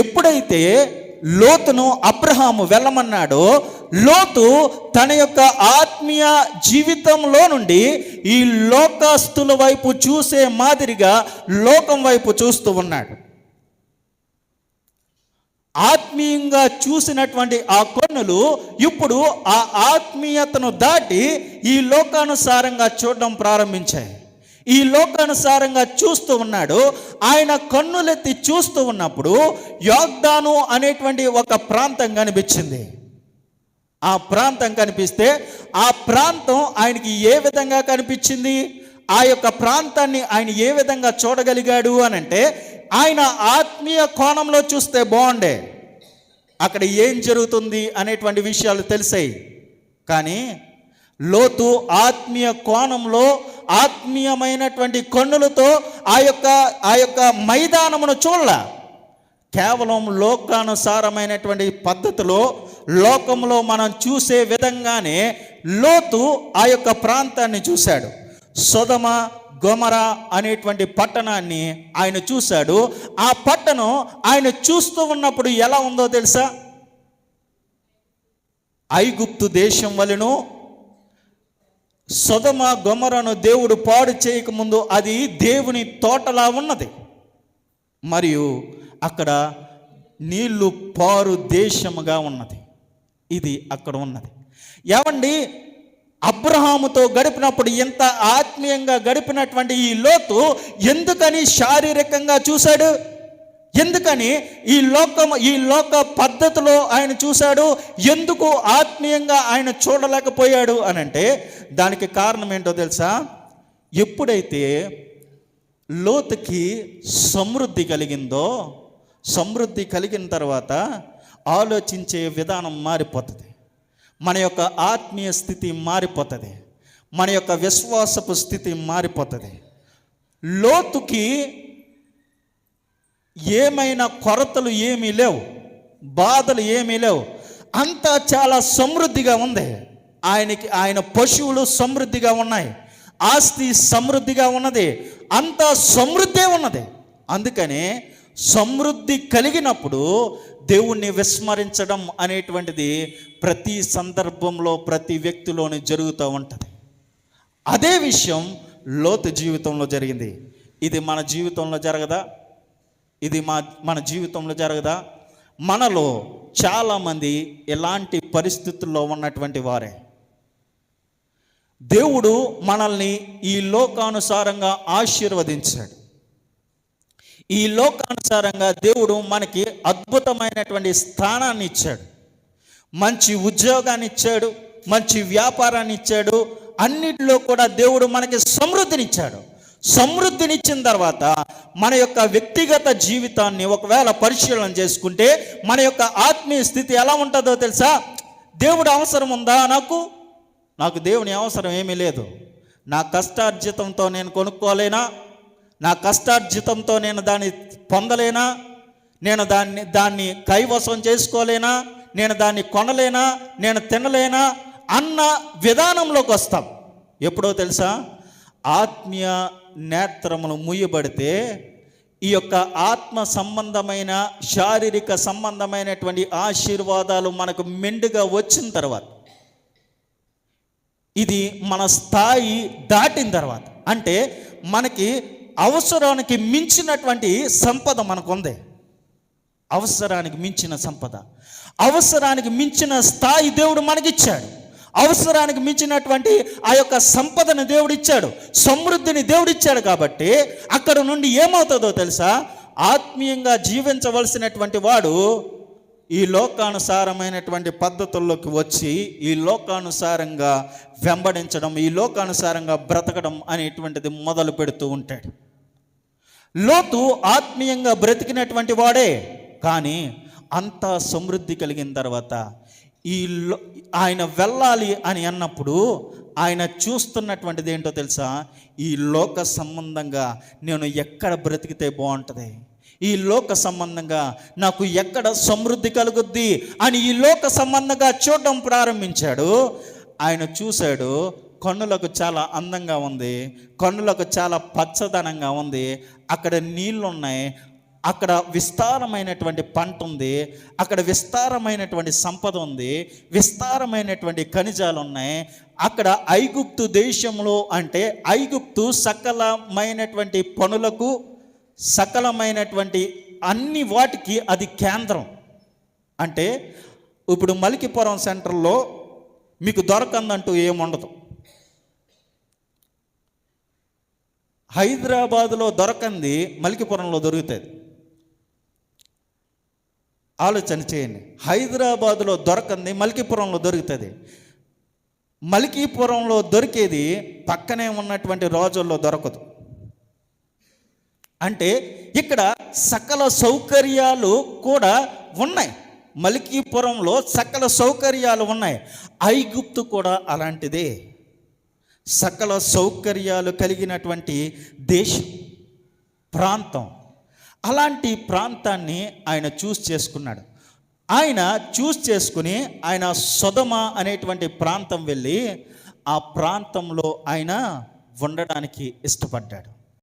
ఎప్పుడైతే లోతును అబ్రహాము వెళ్ళమన్నాడో లోతు తన యొక్క ఆత్మీయ జీవితంలో నుండి ఈ లోకాస్తుల వైపు చూసే మాదిరిగా లోకం వైపు చూస్తూ ఉన్నాడు. ఆత్మీయంగా చూసినటువంటి ఆ కొన్నులు ఇప్పుడు ఆ ఆత్మీయతను దాటి ఈ లోకానుసారంగా చూడడం ప్రారంభించాయి. ఈ లోకానుసారంగా చూస్తూ ఉన్నాడు. ఆయన కన్నులెత్తి చూస్తూ ఉన్నప్పుడు యోగ్దాను అనేటువంటి ఒక ప్రాంతం కనిపించింది. ఆ ప్రాంతం కనిపిస్తే ఆ ప్రాంతం ఆయనకి ఏ విధంగా కనిపించింది? ఆ యొక్క ప్రాంతాన్ని ఆయన ఏ విధంగా చూడగలిగాడు అని అంటే ఆయన ఆత్మీయ కోణంలో చూస్తే బాగుండే. అక్కడ ఏం జరుగుతుంది అనేటువంటి విషయాలు తెలిసాయి. కానీ లోతు ఆత్మీయ కోణంలో ఆత్మీయమైనటువంటి కన్నులతో ఆ యొక్క ఆ యొక్క మైదానమును చూడాల. కేవలం లోకానుసారమైనటువంటి పద్ధతిలో లోకంలో మనం చూసే విధంగానే లోతు ఆ యొక్క ప్రాంతాన్ని చూశాడు. సొదమ గొమర అనేటువంటి పట్టణాన్ని ఆయన చూశాడు. ఆ పట్టణం ఆయన చూస్తూ ఉన్నప్పుడు ఎలా ఉందో తెలుసా? ఐగుప్తు దేశం వలెను సొదమ గొమరను దేవుడు పాడు చేయకముందు అది దేవుని తోటలా ఉన్నది. మరియు అక్కడ నీళ్ళు పారు దేశముగా ఉన్నది. ఇది అక్కడ ఉన్నది. ఏమండి? అబ్రహాముతో గడిపినప్పుడు ఎంత ఆత్మీయంగా గడిపినటువంటి ఈ లోతు ఎందుకని శారీరకంగా చూశాడు? ఎందుకని ఈ లోకం ఈ లోక పద్ధతిలో ఆయన చూశాడు ఎందుకు ఆత్మీయంగా ఆయన చూడలేకపోయాడు అని అంటే దానికి కారణం ఏంటో తెలుసా? ఎప్పుడైతే లోతుకి సమృద్ధి కలిగిందో సమృద్ధి కలిగిన తర్వాత ఆలోచించే విధానం మారిపోతుంది. మన యొక్క ఆత్మీయ స్థితి మారిపోతుంది. మన యొక్క విశ్వాసపు స్థితి మారిపోతుంది. లోతుకి ఏమైనా కొరతలు ఏమీ లేవు బాధలు ఏమీ లేవు. అంతా చాలా సమృద్ధిగా ఉంది. ఆయనకి ఆయన పశువులు సమృద్ధిగా ఉన్నాయి. ఆస్తి సమృద్ధిగా ఉన్నది. అంతా సమృద్ధే ఉన్నది. అందుకనే సమృద్ధి కలిగినప్పుడు దేవుణ్ణి విస్మరించడం అనేటువంటిది ప్రతి సందర్భంలో ప్రతి వ్యక్తిలోనే జరుగుతూ ఉంటుంది. అదే విషయం లోతు జీవితంలో జరిగింది. ఇది మన జీవితంలో జరగదా? ఇది మా మన జీవితంలో జరగదా? మనలో చాలామంది ఎలాంటి పరిస్థితుల్లో ఉన్నటువంటి వారే. దేవుడు మనల్ని ఈ లోకానుసారంగా ఆశీర్వదించాడు. ఈ లోకానుసారంగా దేవుడు మనకి అద్భుతమైనటువంటి స్థానాన్ని ఇచ్చాడు. మంచి ఉద్యోగాన్ని ఇచ్చాడు మంచి వ్యాపారాన్ని ఇచ్చాడు అన్నిటిలో కూడా దేవుడు మనకి సమృద్ధినిచ్చాడు సమృద్ధినిచ్చిన తర్వాత మన యొక్క వ్యక్తిగత జీవితాన్ని ఒకవేళ పరిశీలన చేసుకుంటే మన యొక్క ఆత్మీయ స్థితి ఎలా ఉంటుందో తెలుసా? దేవుడు అవసరం ఉందా నాకు? నాకు దేవుని అవసరం ఏమీ లేదు. నా కష్టార్జితంతో నేను కొనుక్కోలేనా? నా కష్టార్జితంతో నేను దాన్ని పొందలేనా? నేను దాన్ని దాన్ని కైవసం చేసుకోలేనా? నేను దాన్ని కొనలేనా? నేను తినలేనా? అన్న విధానంలోకి వస్తాం. ఎప్పుడో తెలుసా? ఆత్మీయ నేత్రములు మూయబడితే ఈ యొక్క ఆత్మ సంబంధమైన శారీరక సంబంధమైనటువంటి ఆశీర్వాదాలు మనకు మెండుగా వచ్చిన తర్వాత ఇది మన స్థాయి దాటిన తర్వాత అంటే మనకి అవసరానికి మించినటువంటి సంపద మనకు ఉంది అవసరానికి మించిన సంపద. అవసరానికి మించిన స్థాయి దేవుడు మనకిచ్చాడు. అవసరానికి మించినటువంటి ఆ యొక్క సంపదను దేవుడిచ్చాడు సమృద్ధిని దేవుడిచ్చాడు కాబట్టి అక్కడ నుండి ఏమవుతుందో తెలుసా? ఆత్మీయంగా జీవించవలసినటువంటి వాడు ఈ లోకానుసారమైనటువంటి పద్ధతుల్లోకి వచ్చి ఈ లోకానుసారంగా వెంబడించడం ఈ లోకానుసారంగా బ్రతకడం అనేటువంటిది మొదలు పెడుతూ ఉంటాడు. లోతు ఆత్మీయంగా బ్రతికినటువంటి వాడే కానీ అంత సమృద్ధి కలిగిన తర్వాత ఈ లో- ఆయన వెళ్ళాలి అని అన్నప్పుడు ఆయన చూస్తున్నటువంటిది ఏంటో తెలుసా? ఈ లోక సంబంధంగా నేను ఎక్కడ బ్రతికితే బాగుంటుంది? ఈ లోక సంబంధంగా నాకు ఎక్కడ సమృద్ధి కలుగుద్ది అని ఈ లోక సంబంధంగా చూడడం ప్రారంభించాడు. ఆయన చూశాడు కన్నులకు చాలా అందంగా ఉంది కన్నులకు చాలా పచ్చదనంగా ఉంది అక్కడ నీళ్ళు ఉన్నాయి అక్కడ విస్తారమైనటువంటి పంట ఉంది అక్కడ విస్తారమైనటువంటి సంపద ఉంది విస్తారమైనటువంటి ఖనిజాలు ఉన్నాయి. అక్కడ ఐగుప్తు దేశంలో అంటే ఐగుప్తు సకలమైనటువంటి పనులకు సకలమైనటువంటి అన్ని వాటికి అది కేంద్రం. అంటే ఇప్పుడు మలికిపురం సెంటర్లో మీకు దొరకందంటూ ఏముండదు. హైదరాబాదులో దొరకంది మలికిపురంలో దొరుకుతుంది. ఆలోచన చేయండి. హైదరాబాదులో దొరకంది మలికిపురంలో దొరుకుతుంది. మల్కీపురంలో దొరికేది పక్కనే ఉన్నటువంటి రోజుల్లో దొరకదు. అంటే ఇక్కడ సకల సౌకర్యాలు కూడా ఉన్నాయి. మలికీపురంలో సకల సౌకర్యాలు ఉన్నాయి. ఐగుప్తు కూడా అలాంటిదే. సకల సౌకర్యాలు కలిగినటువంటి దేశం ప్రాంతం. అలాంటి ప్రాంతాన్ని ఆయన చూస్ చేసుకున్నాడు. ఆయన చూస్ చేసుకుని ఆయన సొదమ అనేటువంటి ప్రాంతం వెళ్ళి ఆ ప్రాంతంలో ఆయన ఉండడానికి ఇష్టపడ్డాడు.